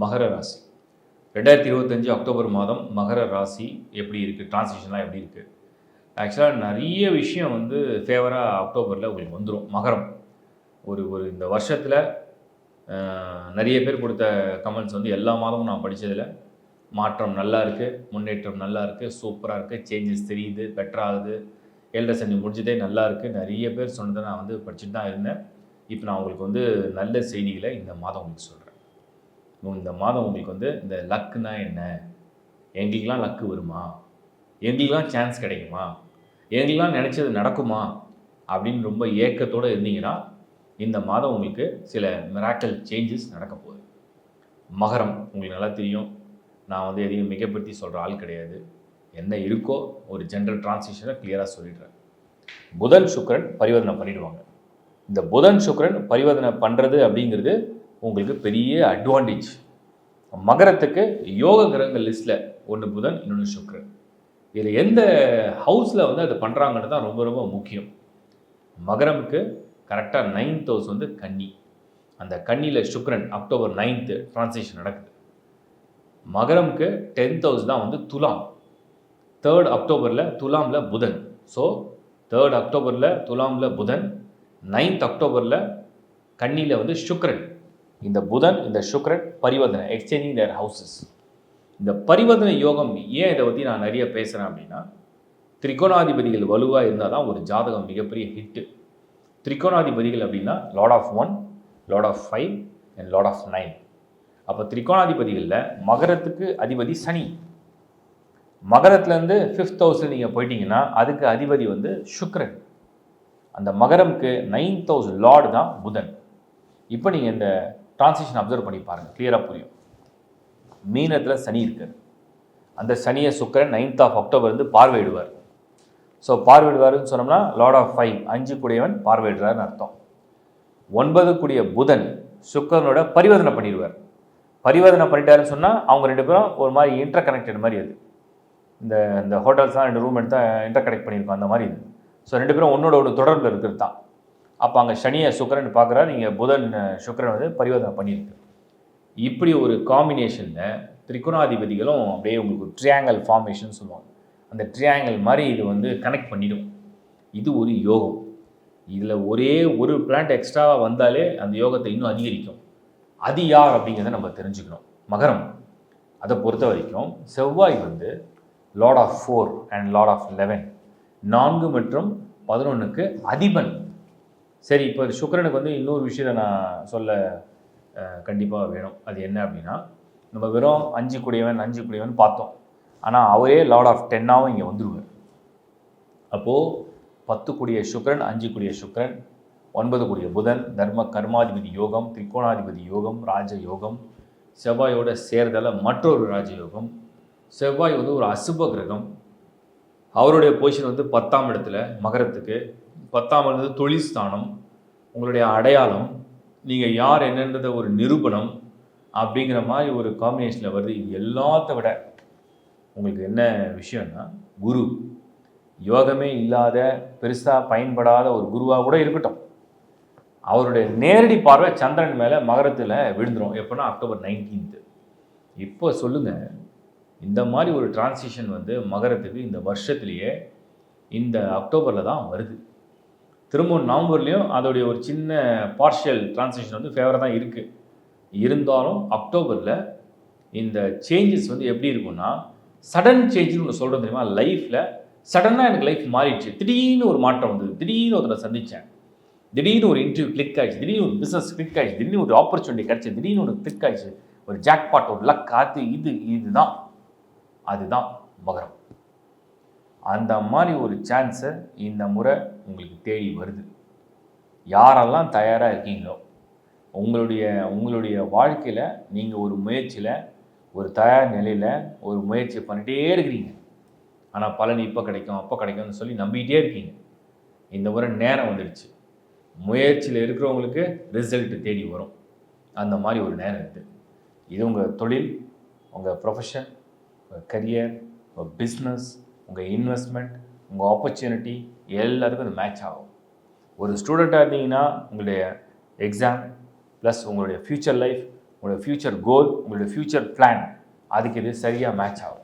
மகர ராசி. ரெண்டாயிரத்தி இருபத்தஞ்சி அக்டோபர் மாதம் மகர ராசி எப்படி இருக்குது டிரான்சிஷன்லாம் எப்படி இருக்குது ஆக்சுவலாக நிறைய விஷயம் வந்து ஃபேவராக அக்டோபரில் உங்களுக்கு வந்துடும் மகரம். ஒரு ஒரு இந்த வருஷத்தில் நிறைய பேர் கொடுத்த கமெண்ட்ஸ் வந்து எல்லா மாதமும் நான் படித்ததில் மாற்றம் நல்லா இருக்குது முன்னேற்றம் நல்லா இருக்குது சூப்பராக இருக்குது சேஞ்சஸ் தெரியுது பெட்டராகுது ஏழரை சனி முடிஞ்சதே நல்லா இருக்குது நிறைய பேர் சொன்னதை நான் வந்து படிச்சுட்டு தான் இருந்தேன். இப்போ நான் உங்களுக்கு வந்து நல்ல செய்திகளை இந்த மாதம் உங்களுக்கு சொல்கிறேன் இந்த மாதம் உங்களுக்கு வந்து இந்த லக்குனா என்ன? எங்களுக்கெலாம் லக்கு வருமா? எங்களுக்கெலாம் சான்ஸ் கிடைக்குமா? எங்களுக்கெலாம் நினச்சது நடக்குமா? அப்படின்னு ரொம்ப ஏக்கத்தோடு இருந்தீங்கன்னா இந்த மாதம் உங்களுக்கு சில மிராக்கல் சேஞ்சஸ் நடக்க போகுது. மகரம் உங்களுக்கு நல்லா தெரியும். நான் வந்து எதையும் மிகப்படுத்தி சொல்கிற ஆள் கிடையாது. என்ன இருக்கோ ஒரு ஜென்ரல் டிரான்சிஷனை கிளியராக சொல்லிடுறேன். புதன் சுக்கரன் பரிவர்த்தனை பண்ணிடுவாங்க. இந்த புதன் சுக்கரன் பரிவர்த்தனை பண்ணுறது அப்படிங்கிறது உங்களுக்கு பெரிய அட்வான்டேஜ் மகரத்துக்கு யோக கிரகங்கள் லிஸ்ட்டில் ஒன்று புதன் இன்னொன்று சுக்ரன் இதில் எந்த ஹவுஸில் வந்து அது பண்ணுறாங்கன்னு தான் ரொம்ப ரொம்ப முக்கியம். மகரமுக்கு கரெக்டாக நைன்த் ஹவுஸ் வந்து கன்னி. அந்த கன்னியில் சுக்ரன் அக்டோபர் நைன்த்து டிரான்சிஷன் நடக்குது. மகரமுக்கு டென்த் ஹவுஸ் தான் வந்து துலாம். தேர்ட் அக்டோபரில் துலாமில் புதன். ஸோ தேர்ட் அக்டோபரில் துலாமில் புதன் நைன்த் அக்டோபரில் கன்னியில் வந்து சுக்ரன் இந்த புதன் இந்த சுக்ரன் பரிவர்த்தனை எக்ஸ்சேஞ்சிங் தேர் ஹவுசஸ் இந்த பரிவர்த்தனை யோகம் ஏன் இதை பற்றி நான் நிறைய பேசுகிறேன் அப்படின்னா திரிகோணாதிபதிகள் வலுவாக இருந்தால் தான் ஒரு ஜாதகம் மிகப்பெரிய ஹிட்டு திரிகோணாதிபதிகள் அப்படின்னா lord of one lord of five and lord of nine அப்போ திரிகோணாதிபதிகளில் மகரத்துக்கு அதிபதி சனி. மகரத்துலேருந்து ஃபிஃப்த் ஹவுஸில் நீங்கள் போயிட்டீங்கன்னா அதுக்கு அதிபதி வந்து சுக்ரன் அந்த மகரம்க்கு நைன்த் ஹவுஸ் லார்டு தான் புதன். இப்போ நீங்கள் இந்த டிரான்சிஷன் அப்சர்வ் பண்ணி பாருங்கள் கிளியராக புரியும். மீனத்தில் சனி இருக்கார். அந்த சனியை சுக்கரன் நைன்த் ஆஃப் அக்டோபர் வந்து பார்வையிடுவார். ஸோ பார்வையிடுவார்னு சொன்னோம்னா லார்ட் ஆஃப் ஃபைவ் அஞ்சு கூடியவன் பார்வையிடுறாருன்னு அர்த்தம். ஒன்பது கூடிய புதன் சுக்கரனோட பரிவர்த்தனை பண்ணிடுவார். பரிவர்த்தனை பண்ணிட்டாருன்னு சொன்னால் அவங்க ரெண்டு பேரும் ஒரு மாதிரி இன்டர் கனெக்டட் மாதிரி அது. இந்த இந்த ஹோட்டல்ஸ்லாம் ரெண்டு ரூம் எடுத்தால் இன்டர் கனெக்ட் பண்ணியிருக்கோம் அந்த மாதிரி இது. ஸோ ரெண்டு பேரும் ஒன்றோட ஒரு தொடர்பில் இருக்கிறது தான். அப்போ அங்கே சனியை சுக்கரன் பார்க்குறா நீங்கள் புதன் சுக்கரன் வந்து பரிவர்த்தனை பண்ணியிருக்கு. இப்படி ஒரு காம்பினேஷனில் திரிகுணாதிபதிகளும் அப்படியே உங்களுக்கு ஒரு ட்ரியாங்கல் ஃபார்மேஷன் சொல்லுவாங்க. அந்த ட்ரியாங்கல் மாதிரி இது வந்து கனெக்ட் பண்ணிடும். இது ஒரு யோகம். இதில் ஒரே ஒரு பிளான்ட் எக்ஸ்ட்ராவாக வந்தாலே அந்த யோகத்தை இன்னும் அதிகரிக்கும். அது யார் அப்படிங்கிறத நம்ம தெரிஞ்சுக்கணும். மகரம். அதை பொறுத்த வரைக்கும் செவ்வாய் வந்து lord of four and lord of eleven நான்கு மற்றும் பதினொன்றுக்கு அதிபன். சரி இப்போ சுக்கரனுக்கு வந்து இன்னொரு விஷயத்தை நான் சொல்ல கண்டிப்பாக வேணும். அது என்ன அப்படின்னா நம்ம வெறும் அஞ்சு குடியவன் அஞ்சு குடியவன் பார்த்தோம். ஆனால் அவரே லார்ட் ஆஃப் டென்னாகவும் இங்கே வந்துடுவார் அப்போது பத்து கூடிய சுக்கரன் அஞ்சு கூடிய சுக்கரன் ஒன்பது கூடிய புதன் தர்ம கர்மாதிபதி யோகம் திரிகோணாதிபதி யோகம் ராஜ யோகம் செவ்வாயோட சேர்தல மற்றொரு ராஜயோகம் செவ்வாய் வந்து ஒரு அசுப கிரகம் அவருடைய பொசிஷன் வந்து பத்தாம் இடத்துல மகரத்துக்கு பத்தாம் இடத்துல தொழில் ஸ்தானம் உங்களுடைய அடையாளம் நீங்கள் யார் என்னன்றத ஒரு நிரூபணம் அப்படிங்கிற மாதிரி ஒரு காம்பினேஷனில் வருது. இது எல்லாத்த விட உங்களுக்கு என்ன விஷயம்னா குரு. யோகமே இல்லாத பெருசாக பயன்படாத ஒரு குருவாக கூட இருக்கட்டும். அவருடைய நேரடி பார்வை சந்திரன் மேலே மகரத்தில் விழுந்துடும் எப்போனா அக்டோபர் நைன்டீன்த்து இப்போ சொல்லுங்கள் இந்த மாதிரி ஒரு டிரான்சிஷன் வந்து மகரத்துக்கு இந்த வருஷத்துலேயே இந்த அக்டோபரில் தான் வருது. திரும்பவும் நவம்பர்லேயும் அதோடைய ஒரு சின்ன பார்ஷியல் டிரான்சேக்ஷன் வந்து ஃபேவராக தான் இருக்குது இருந்தாலும் அக்டோபரில் இந்த சேஞ்சஸ் வந்து எப்படி இருக்கும்னா சடன் சேஞ்சுன்னு ஒன்று சொல்கிறது தெரியுமா? லைஃப்பில் சடனாக எனக்கு லைஃப் மாறிடுச்சு. திடீர்னு ஒரு மாற்றம் வந்தது. திடீர்னு ஒருத்தரை சந்தித்தேன் திடீர்னு ஒரு இன்டர்வியூ கிளிக் ஆகிடுச்சு திடீர்னு ஒரு பிஸ்னஸ் கிளிக் ஆகிடுச்சு திடீர்னு ஒரு ஆப்பர்ச்சுனிட்டி கிடச்சி திடீர்னு ஒரு கிளிக் ஆகிடுச்சு ஒரு ஜாக்பாட் ஒரு லக் காற்று இது இதுதான். அதுதான் மகரம். அந்த மாதிரி ஒரு சான்ஸை இந்த முறை உங்களுக்கு தேடி வருது. யாரெல்லாம் தயாராக இருக்கீங்களோ உங்களுடைய உங்களுடைய வாழ்க்கையில் நீங்கள் ஒரு முயற்சியில் ஒரு தயார் நிலையில் ஒரு முயற்சி பண்ணிகிட்டே இருக்கிறீங்க. ஆனால் பலன் இப்போ கிடைக்கும் அப்போ கிடைக்கும்னு சொல்லி நம்பிக்கிட்டே இருக்கீங்க. இந்த முறை நேரம் வந்துடுச்சு. முயற்சியில் இருக்கிறவங்களுக்கு ரிசல்ட் தேடி வரும். அந்த மாதிரி ஒரு நேரம் இருக்குது இது உங்கள் தொழில் உங்கள் ப்ரொஃபஷன் உங்கள் கரியர் உங்கள் பிஸ்னஸ் உங்கள் இன்வெஸ்ட்மெண்ட் உங்கள் ஆப்பர்ச்சுனிட்டி எல்லாருக்கும் அது மேட்ச் ஆகும். ஒரு ஸ்டூடெண்ட்டாக இருந்தீங்கன்னா உங்களுடைய எக்ஸாம் ப்ளஸ் உங்களுடைய ஃப்யூச்சர் லைஃப் உங்களுடைய ஃப்யூச்சர் கோல் உங்களுடைய ஃப்யூச்சர் பிளான் அதுக்கு இது சரியாக மேட்ச் ஆகும்.